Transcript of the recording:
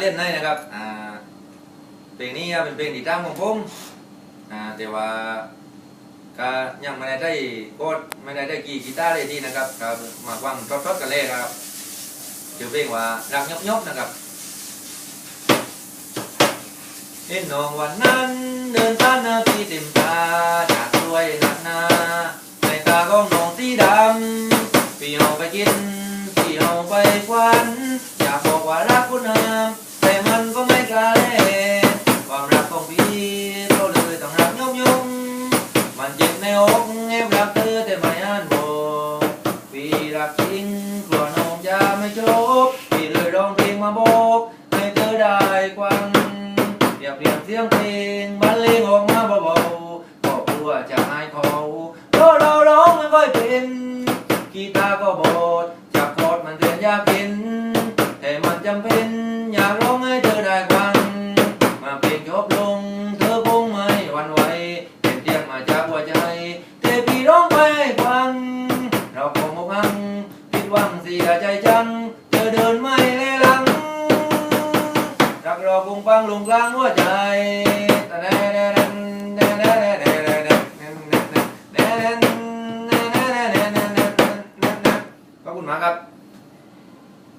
เล่นได้นะครับอ่าเพลงนี้เป็นเพลงที่ตั้งของผมอ่าแต่ว่าก็ยังไม่ได้ได้โคดไม่ได้ได้กีกีตาร์เลยทีนะครับก็มาฟังทดๆกันเลยครับชื่อเพลงว่ารักยบยบๆนะครับเห็นน้องวันนั้นเดินผ่านหน้าพี่เต็มตาจากรวยหนักหนาในตาของน้องสีดำพี่เอาไปกินพี่เอาไปควัน มันเจ็บในอกแอบรักเธอแต่ไม่อ่านบอกพี่รักจริงกลัวน้องจะไม่จบพี่เลยร้องเพลงมาบอกให้เธอได้ควันเรียบเรียงเสียงเพลงบรรเลงออกมาเบาๆก็กลัวจะหายเขาเพราะเราร้องไม่ค่อยเป็นกีตาร์ก็บอดจับคอร์ดมันเตือนยากเห็นแต่มันจำเป็น เทพีร้องไปฟัง เราคงมพังผิดหวังเสียใจจัง เธอเดินไม่เลลัง รักเราคงฟังลงกลางหัวใจแต่แน่แน่แน่แ